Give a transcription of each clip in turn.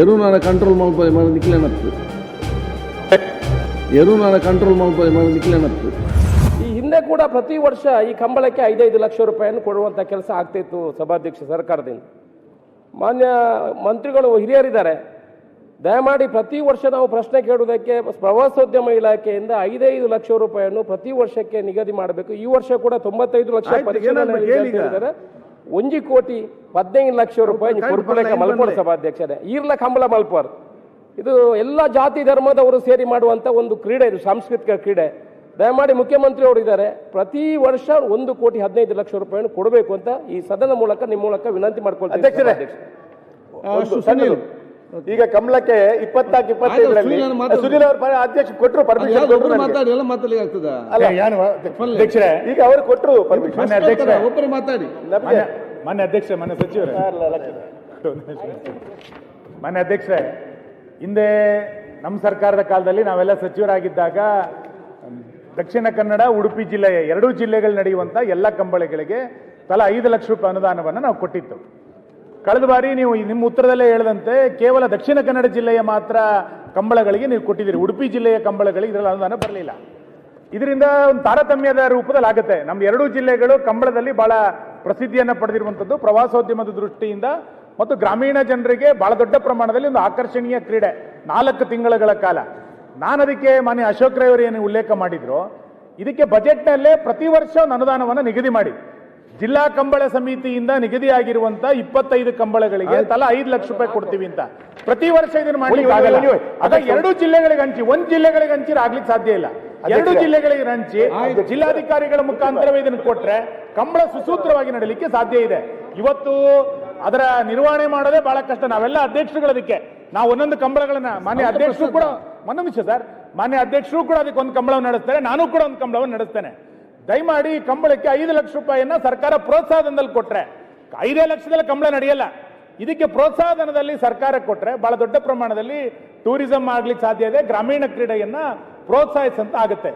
ಎರುನಾರ control ಮಾಡ್ಬೋದು ಮಾಡಿ ನಿಕ್ಲೇನತ್ತು ನಾನು ಕಂಟ್ರೋಲ್ ಮಾಡ್ಬೋದು ಮಾಡಿ ನಿಕ್ಲೇನತ್ತು ಈ ಹಿಂದೆ ಕೂಡ ಪ್ರತಿ ವರ್ಷ ಈ ಕಂಬಳಕ್ಕೆ ಐದೈದು ಲಕ್ಷ ರೂಪಾಯಿಯನ್ನು ಕೊಡುವಂಥ ಕೆಲಸ ಆಗ್ತಿತ್ತು ಸಭಾಧ್ಯಕ್ಷ ಸರ್ಕಾರದಿಂದ. ಮಾನ್ಯ ಮಂತ್ರಿಗಳು ಹಿರಿಯರಿದ್ದಾರೆ. ದಯಮಾಡಿ ಪ್ರತಿ ವರ್ಷ ನಾವು ಪ್ರಶ್ನೆ ಕೇಳುವುದಕ್ಕೆ ಪ್ರವಾಸೋದ್ಯಮ ಇಲಾಖೆಯಿಂದ ಐದೈದು ಲಕ್ಷ ರೂಪಾಯಿಯನ್ನು ಪ್ರತಿ ವರ್ಷಕ್ಕೆ ನಿಗದಿ ಮಾಡಬೇಕು. ಈ ವರ್ಷ ಕೂಡ ತೊಂಬತ್ತೈದು ಲಕ್ಷ ಪರಿಶೀಲನೆ. ಒಂಜಿ ಕೋಟಿ ಹದಿನೈದು ಲಕ್ಷ ರೂಪಾಯಿ ಕರೆಕ್ಟ್ ಕೊರ್ಪುಲೆಕ ಮಲ್ಪೋರ್. ಸಭಾಧ್ಯಕ್ಷರೇ. ಈರ್ಲ ಕಂಬಳ ಮಲ್ಪೋರ್ ಇದು ಎಲ್ಲ ಜಾತಿ ಧರ್ಮದವರು ಸೇರಿ ಮಾಡುವಂತ ಒಂದು ಕ್ರೀಡೆ ಇದು ಸಾಂಸ್ಕೃತಿಕ ಕ್ರೀಡೆ. ದಯಮಾಡಿ ಮುಖ್ಯಮಂತ್ರಿ ಅವರು ಇದ್ದಾರೆ. ಪ್ರತಿ ವರ್ಷ ಒಂದು ಕೋಟಿ ಹದಿನೈದು ಲಕ್ಷ ರೂಪಾಯಿಯನ್ನು ಕೊಡಬೇಕು ಅಂತ ಈ ಸದನ ಮೂಲಕ ನಿಮ್ಮ ಮೂಲಕ ವಿನಂತಿ ಮಾಡ್ಕೊಳ್ತೀನಿ. ಈಗ ಕಮಲಕ್ಕೆ ಇಪ್ಪತ್ನಾಲ್ಕು ಇಪ್ಪತ್ತೈದರಲ್ಲಿ ಸುನೀಲ್ ಅವರು ಅಧ್ಯಕ್ಷ ಕೊಟ್ಟರು ಪರ್ಮಿಷನ್. ಅಧ್ಯಕ್ಷರೇ ಈಗ ಅವರು ಕೊಟ್ಟರು ಪರ್ಮಿಷನ್ ಅಧ್ಯಕ್ಷರೇ ಒಬ್ಬರು ಮಾತಾಡಿ. ನಮಗೆ ಮಾನ್ಯ ಅಧ್ಯಕ್ಷ ಮಾನ್ಯ ಸಚಿವರೇ? ಮಾನ್ಯ ಅಧ್ಯಕ್ಷರೇ ಹಿಂದೆ ನಮ್ಮ ಸರ್ಕಾರದ ಕಾಲದಲ್ಲಿ ನಾವೆಲ್ಲ ಸಚಿವರಾಗಿದ್ದಾಗ ದಕ್ಷಿಣ ಕನ್ನಡ ಉಡುಪಿ ಜಿಲ್ಲೆಯ ಎರಡೂ ಜಿಲ್ಲೆಗಳು ನಡೆಯುವಂಥ ಎಲ್ಲ ಕಂಬಳಿಗಳಿಗೆ ತಲಾ ಐದು ಲಕ್ಷ ರೂಪಾಯಿ ಅನುದಾನವನ್ನು ನಾವು ಕೊಟ್ಟಿತ್ತು. ಕಳೆದ ಬಾರಿ ನೀವು ನಿಮ್ಮ ಉತ್ತರದಲ್ಲೇ ಹೇಳಿದಂತೆ ಕೇವಲ ದಕ್ಷಿಣ ಕನ್ನಡ ಜಿಲ್ಲೆಯ ಮಾತ್ರ ಕಂಬಳಗಳಿಗೆ ನೀವು ಕೊಟ್ಟಿದ್ದೀರಿ. ಉಡುಪಿ ಜಿಲ್ಲೆಯ ಕಂಬಳಗಳಿಗೆ ಇದರಲ್ಲಿ ಅನುದಾನ ಬರಲಿಲ್ಲ. ಇದರಿಂದ ಒಂದು ತಾರತಮ್ಯದ ರೂಪದಲ್ಲಿ ಆಗುತ್ತೆ ನಮ್ಮ ಎರಡೂ ಜಿಲ್ಲೆಗಳು ಕಂಬಳದಲ್ಲಿ ಬಹಳ ಪ್ರಸಿದ್ಧಿಯನ್ನು ಪಡೆದಿರುವಂಥದ್ದು ಪ್ರವಾಸೋದ್ಯಮದ ದೃಷ್ಟಿಯಿಂದ ಮತ್ತು ಗ್ರಾಮೀಣ ಜನರಿಗೆ ಬಹಳ ದೊಡ್ಡ ಪ್ರಮಾಣದಲ್ಲಿ ಒಂದು ಆಕರ್ಷಣೀಯ ಕ್ರೀಡೆ. ನಾಲ್ಕು ತಿಂಗಳುಗಳ ಕಾಲ. ನಾನು ಅದಕ್ಕೆ ಮಾನ್ಯ ಅಶೋಕ್ ರೈವರು ಏನು ಉಲ್ಲೇಖ ಮಾಡಿದ್ರು ಇದಕ್ಕೆ ಬಜೆಟ್ನಲ್ಲೇ ಪ್ರತಿ ವರ್ಷ ಒಂದು ಅನುದಾನವನ್ನು ನಿಗದಿ ಮಾಡಿ. ಜಿಲ್ಲಾ ಕಂಬಳ ಸಮಿತಿಯಿಂದ ನಿಗದಿಯಾಗಿರುವಂತಹ ಇಪ್ಪತ್ತೈದು ಕಂಬಳಗಳಿಗೆ ತಲಾ ಐದು ಲಕ್ಷ ರೂಪಾಯಿ ಕೊಡ್ತೀವಿ ಅಂತ. ಪ್ರತಿ ವರ್ಷ ಇದನ್ನು ಮಾಡಿ ಎರಡು ಜಿಲ್ಲೆಗಳಿಗೆ ಹಂಚಿ ಒಂದು ಜಿಲ್ಲೆಗಳಿಗೆ ಹಂಚಿರ ಆಗ್ಲಿಕ್ಕೆ ಸಾಧ್ಯ ಇಲ್ಲ. ಎರಡು ಜಿಲ್ಲೆಗಳಿಗೆ ಹಂಚಿ ಜಿಲ್ಲಾಧಿಕಾರಿಗಳ ಮುಖಾಂತರವೇ ಇದನ್ನು ಕೊಟ್ರೆ ಕಂಬಳ ಸುಸೂತ್ರವಾಗಿ ನಡೀಲಿಕ್ಕೆ ಸಾಧ್ಯ ಇದೆ. ಇವತ್ತು ಅದರ ನಿರ್ವಹಣೆ ಮಾಡೋದೇ ಬಹಳ ಕಷ್ಟ. ನಾವೆಲ್ಲ ಅಧ್ಯಕ್ಷರುಗಳು ಅದಕ್ಕೆ. ನಾವು ಒಂದೊಂದು ಕಂಬಳಗಳನ್ನ ಮಾನ್ಯ ಅಧ್ಯಕ್ಷರು ಕೂಡ ಒಂದು ನಿಮಿಷ ಸರ್ ಮಾನ್ಯ ಅಧ್ಯಕ್ಷರು ಕೂಡ ಅದಕ್ಕೆ ಒಂದು ಕಂಬಳವನ್ನು ನಡೆಸ್ತಾರೆ. ನಾನು ಕೂಡ ಒಂದು ಕಂಬಳವನ್ನು ನಡೆಸ್ತೇನೆ. ದಯಮಾಡಿ ಈ ಕಂಬಳಕ್ಕೆ ಐದು ಲಕ್ಷ ರೂಪಾಯಿಯನ್ನ ಸರ್ಕಾರ ಪ್ರೋತ್ಸಾಹಧನದಲ್ಲಿ ಕೊಟ್ರೆ ಐದೇ ಲಕ್ಷದಲ್ಲಿ ಕಂಬಳ ನಡೆಯಲ್ಲ. ಇದಕ್ಕೆ ಪ್ರೋತ್ಸಾಹಧನದಲ್ಲಿ ಸರ್ಕಾರ ಕೊಟ್ರೆ ಬಹಳ ದೊಡ್ಡ ಪ್ರಮಾಣದಲ್ಲಿ ಟೂರಿಸಂ ಆಗ್ಲಿಕ್ಕೆ ಸಾಧ್ಯ ಇದೆ. ಗ್ರಾಮೀಣ ಕ್ರೀಡೆಯನ್ನ ಪ್ರೋತ್ಸಾಹಿಸಂತ ಆಗುತ್ತೆ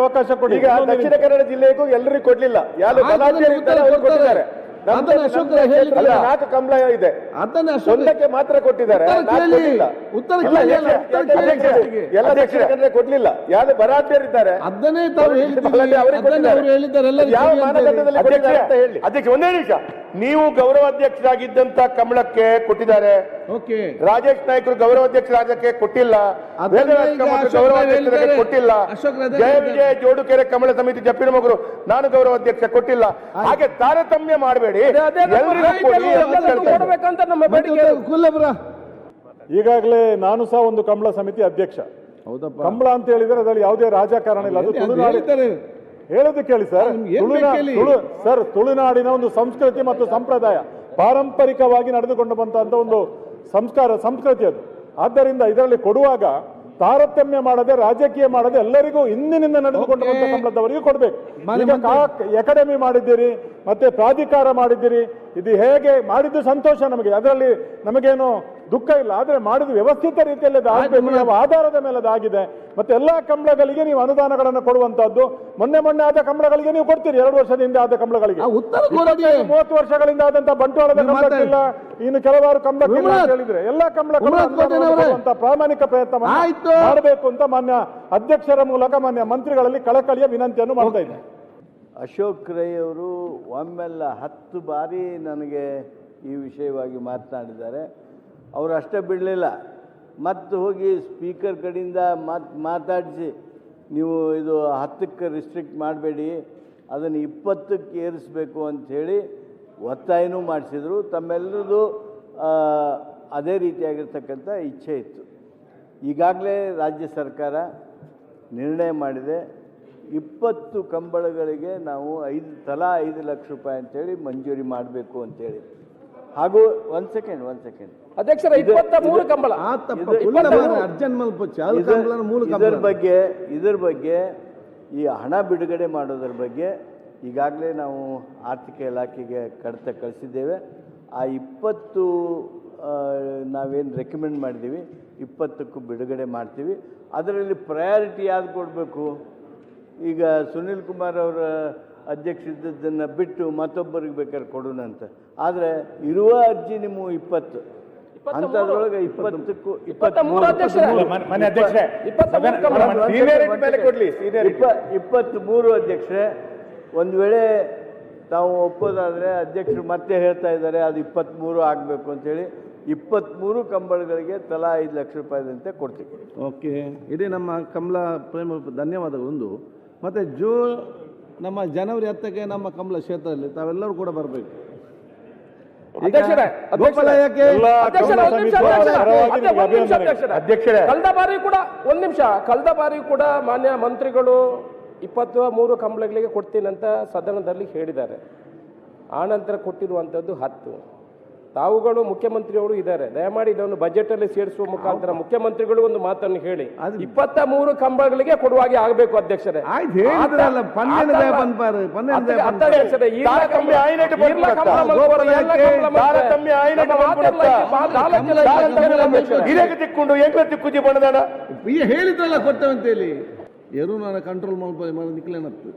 ಅವಕಾಶ ಕೊಡಿ. ಈಗ ದಕ್ಷಿಣ ಕನ್ನಡ ಜಿಲ್ಲೆಗೂ ಎಲ್ಲರಿಗೂ ಕೊಡ್ಲಿಲ್ಲ. ಯಾರು. ಕೊಟ್ಟಿದ್ದಾರೆ. ನಾಲ್ಕು ಕಂಬಳ ಇದೆ. ಒಂದಕ್ಕೆ ಮಾತ್ರ ಕೊಟ್ಟಿದ್ದಾರೆ. ಎಲ್ಲ ದಕ್ಷಿಣ ಕನ್ನಡ ಕೊಡ್ಲಿಲ್ಲ. ಯಾರು ಬರಾಟರಿದ್ದಾರೆ ಯಾವ ಅಂತ ಹೇಳಿ. ಮಾನದಂಡದಲ್ಲಿ ಕೊಟ್ಟಿದ್ದಾರೆ ಅಂತ ಹೇಳಿ. ಅಧ್ಯಕ್ಷ ಒಂದೇ ನಿಮಿಷ. ನೀವು ಗೌರವಾಧ್ಯಕ್ಷರಾಗಿದ್ದಂತ ಕಮಲಕ್ಕೆ ಕೊಟ್ಟಿದ್ದಾರೆ. ಓಕೆ. ರಾಜೇಶ್ ನಾಯ್ಕರು ಗೌರವಾಧ್ಯಕ್ಷರಾಗಕ್ಕೆ ಕೊಟ್ಟಿಲ್ಲ. ಗೌರವಾಧ್ಯಕ್ಷರಿಗೆ ಕೊಟ್ಟಿಲ್ಲ. ಜಯ ವಿಜಯ ಜೋಡುಕೆರೆ ಕಮಲ ಸಮಿತಿ ಜಪ್ಪಿನ ಮಗರು ನಾನು ಗೌರವಾಧ್ಯಕ್ಷ ಕೊಟ್ಟಿಲ್ಲ. ಹಾಗೆ ತಾರತಮ್ಯ ಮಾಡಬೇಡಿ. ಈಗಾಗಲೇ ನಾನು ಸಹ ಒಂದು ಕಮಲ ಸಮಿತಿ ಅಧ್ಯಕ್ಷ. ಹೌದಪ್ಪ. ಕಂಬಳ ಅಂತ ಹೇಳಿದ್ರೆ ಅದರಲ್ಲಿ ಯಾವುದೇ ರಾಜಕಾರಣ ಇಲ್ಲ. ಅದು ಹೇಳೋದು ಕೇಳಿ ಸರ್. ಸರ್ ತುಳುನಾಡಿನ ಒಂದು ಸಂಸ್ಕೃತಿ ಮತ್ತು ಸಂಪ್ರದಾಯ ಪಾರಂಪರಿಕವಾಗಿ ನಡೆದುಕೊಂಡು ಬಂತ ಒಂದು ಸಂಸ್ಕಾರ ಸಂಸ್ಕೃತಿ ಅದು. ಆದ್ದರಿಂದ ಇದರಲ್ಲಿ ಕೊಡುವಾಗ ತಾರತಮ್ಯ ಮಾಡದೆ ರಾಜಕೀಯ ಮಾಡದೆ ಎಲ್ಲರಿಗೂ ಹಿಂದಿನಿಂದ ನಡೆದುಕೊಂಡು ಬಂದ. ಸಂಬಳದವರಿಗೆ ಕೊಡಬೇಕು. ಅಕಾಡೆಮಿ ಮಾಡಿದ್ದೀರಿ ಮತ್ತೆ ಪ್ರಾಧಿಕಾರ ಮಾಡಿದ್ದೀರಿ ಇದು ಹೇಗೆ ಮಾಡಿದ್ದು ಸಂತೋಷ ನಮಗೆ. ಅದರಲ್ಲಿ ನಮಗೇನು ದುಃಖ ಇಲ್ಲ ಆದ್ರೆ ಮಾಡಿದ ವ್ಯವಸ್ಥಿತ ರೀತಿಯಲ್ಲಿ ಅದು ಆಗ್ಬೇಕು ಯಾವ ಆಧಾರದ ಮೇಲೆ ಅದಾಗಿದೆ ಮತ್ತೆ ಎಲ್ಲಾ ಕಂಬಳಗಳಿಗೆ ನೀವು ಅನುದಾನಗಳನ್ನು ಕೊಡುವಂತದ್ದು ಮೊನ್ನೆ ಮೊನ್ನೆ ಆದ ಕಂಬಳಗಳಿಗೆ ನೀವು ಕೊಡ್ತೀರಿ ಎರಡು ವರ್ಷದ ಹಿಂದೆ ಆದ ಕಂಬಳಗಳಿಗೆ ಮೂವತ್ತು ವರ್ಷಗಳಿಂದ ಆದಂತಹ ಬಂಟ್ವಾಳದ ಕಂಬಳಕ್ಕಿಲ್ಲ ಇನ್ನು ಕೆಲವಾರು ಕಂಬಳಕ್ಕಿಲ್ಲ ಅಂತ. ಹೇಳಿದ್ರೆ ಎಲ್ಲಾ. ಕೊಡುವಂತ ಪ್ರಾಮಾಣಿಕ ಪ್ರಯತ್ನ ಆಯ್ತು. ಮಾಡಬೇಕು ಅಂತ ಮಾನ್ಯ ಅಧ್ಯಕ್ಷರ ಮೂಲಕ ಮಾನ್ಯ ಮಂತ್ರಿಗಳಲ್ಲಿ ಕಳಕಳಿಯ ವಿನಂತಿಯನ್ನು ಮಾಡ್ತಾ ಇದ್ದೆ ಅಶೋಕ್ ರೈ ಅವರು ಒಮ್ಮೆಲ್ಲ ಹತ್ತು ಬಾರಿ ನನಗೆ ಈ ವಿಷಯವಾಗಿ ಮಾತನಾಡಿದ್ದಾರೆ. ಅವರು ಅಷ್ಟೇ ಬಿಡಲಿಲ್ಲ. ಮತ್ತು ಹೋಗಿ ಸ್ಪೀಕರ್ ಕಡೆಯಿಂದ ಮಾತು, ಮಾತಾಡಿಸಿ, ನೀವು ಇದು ಹತ್ತಕ್ಕೆ ರಿಸ್ಟ್ರಿಕ್ಟ್ ಮಾಡಬೇಡಿ, ಅದನ್ನು ಇಪ್ಪತ್ತಕ್ಕೆ ಏರಿಸಬೇಕು ಅಂಥೇಳಿ ಒತ್ತಾಯನೂ ಮಾಡಿಸಿದರು. ತಮ್ಮೆಲ್ಲರದು ಅದೇ ರೀತಿಯಾಗಿರ್ತಕ್ಕಂಥ ಇಚ್ಛೆ ಇತ್ತು. ಈಗಾಗಲೇ ರಾಜ್ಯ ಸರ್ಕಾರ ನಿರ್ಣಯ ಮಾಡಿದೆ. ಇಪ್ಪತ್ತು ಕಂಬಳಗಳಿಗೆ ನಾವು ಐದು, ತಲಾ ಐದು ಲಕ್ಷ ರೂಪಾಯಿ ಅಂಥೇಳಿ ಮಂಜೂರಿ ಮಾಡಬೇಕು ಅಂತೇಳಿ ಹಾಗೂ ಒಂದ್ ಸೆಕೆಂಡ್ ಒಂದ್ ಸೆಕೆಂಡ್ ಅಧ್ಯಕ್ಷರ ಇಪ್ಪತ್ತ ಮೂರು ಕಂಬಳ. ಅರ್ಜನ್ ಮಲ್ಪ ಇದರ ಬಗ್ಗೆ ಇದರ ಬಗ್ಗೆ ಈ ಹಣ ಬಿಡುಗಡೆ ಮಾಡೋದ್ರ ಬಗ್ಗೆ ಈಗಾಗಲೇ ನಾವು ಆರ್ಥಿಕ ಇಲಾಖೆಗೆ ಕಡತ ಕಳಿಸಿದ್ದೇವೆ. ಆ ಇಪ್ಪತ್ತು ನಾವೇನು ರೆಕಮೆಂಡ್ ಮಾಡಿದ್ದೀವಿ ಇಪ್ಪತ್ತಕ್ಕೂ ಬಿಡುಗಡೆ ಮಾಡ್ತೀವಿ. ಅದರಲ್ಲಿ ಪ್ರಯಾರಿಟಿ ಯಾವ್ದು ಕೊಡಬೇಕು? ಈಗ ಸುನಿಲ್ ಕುಮಾರ್ ಅವರ ಅಧ್ಯಕ್ಷ ಇದ್ದದ್ದನ್ನು ಬಿಟ್ಟು ಮತ್ತೊಬ್ಬರಿಗೆ ಬೇಕಾದ್ರೆ ಕೊಡೋಣ ಅಂತ ಆದರೆ ಇರುವ ಅರ್ಜಿ ನಿಮ್ಮ ಇಪ್ಪತ್ತು. ಅಂಥದ್ರೊಳಗೆ ಇಪ್ಪತ್ತಕ್ಕೂ ಇಪ್ಪತ್ತ್ಮೂರು ಅಧ್ಯಕ್ಷರೇ. ಒಂದು ವೇಳೆ ತಾವು ಒಪ್ಪೋದಾದರೆ ಅಧ್ಯಕ್ಷರು ಮತ್ತೆ ಹೇಳ್ತಾ ಇದ್ದಾರೆ ಅದು ಇಪ್ಪತ್ತ್ಮೂರು ಆಗಬೇಕು ಅಂತೇಳಿ ಇಪ್ಪತ್ತ್ಮೂರು ಕಂಬಳಗಳಿಗೆ ತಲಾ ಐದು ಲಕ್ಷ ರೂಪಾಯಿದಂತೆ ಕೊಡ್ತೀವಿ. ಓಕೆ. ಇದೇ ನಮ್ಮ ಕಮಲಾ ಪ್ರೇಮ ಧನ್ಯವಾದಗಳು. ಒಂದು ಮತ್ತು ಜೂ ನಮ್ಮ ಜನವರಿ ಹತ್ತಕ್ಕೆ ನಮ್ಮ ಕಮಲ ಕ್ಷೇತ್ರದಲ್ಲಿ ತಾವೆಲ್ಲರೂ ಕೂಡ ಬರಬೇಕು. ಅಧ್ಯಕ್ಷರೇ. ಕಳೆದ ಬಾರಿ ಕೂಡ ಒಂದ್ ನಿಮಿಷ ಕಳೆದ ಬಾರಿ ಕೂಡ ಮಾನ್ಯ ಮಂತ್ರಿಗಳು ಇಪ್ಪತ್ತು ಮೂರು ಕಂಬಳಗಳಿಗೆ ಕೊಡ್ತೀನಿ ಅಂತ ಸದನದಲ್ಲಿ ಹೇಳಿದ್ದಾರೆ. ಆನಂತರ ಕೊಟ್ಟಿರುವಂಥದ್ದು ಹತ್ತು. ತಾವುಗಳು ಮುಖ್ಯಮಂತ್ರಿಯವರು ಇದ್ದಾರೆ. ದಯಮಾಡಿ ಇದನ್ನು ಬಜೆಟ್ ಅಲ್ಲಿ ಸೇರಿಸುವ ಮುಖಾಂತರ ಮುಖ್ಯಮಂತ್ರಿಗಳು ಒಂದು ಮಾತನ್ನು ಹೇಳಿ. ಇಪ್ಪತ್ತ ಮೂರು ಕಂಬಗಳಿಗೆ ಕೊಡುವಾಗೆ ಆಗಬೇಕು ಅಧ್ಯಕ್ಷರೇ. ಹೇಳಿದ್ರಲ್ಲ ತಿಕ್ಕೊಂಡು ತಿಕ್ಕುಜಿ ಕೊಟ್ಟವಂತೇಳಿ. ಏನು ನಾನು ಕಂಟ್ರೋಲ್ ಮಾಡ್ಬೋದು ನಿಕ್ಲೇನತ್ತು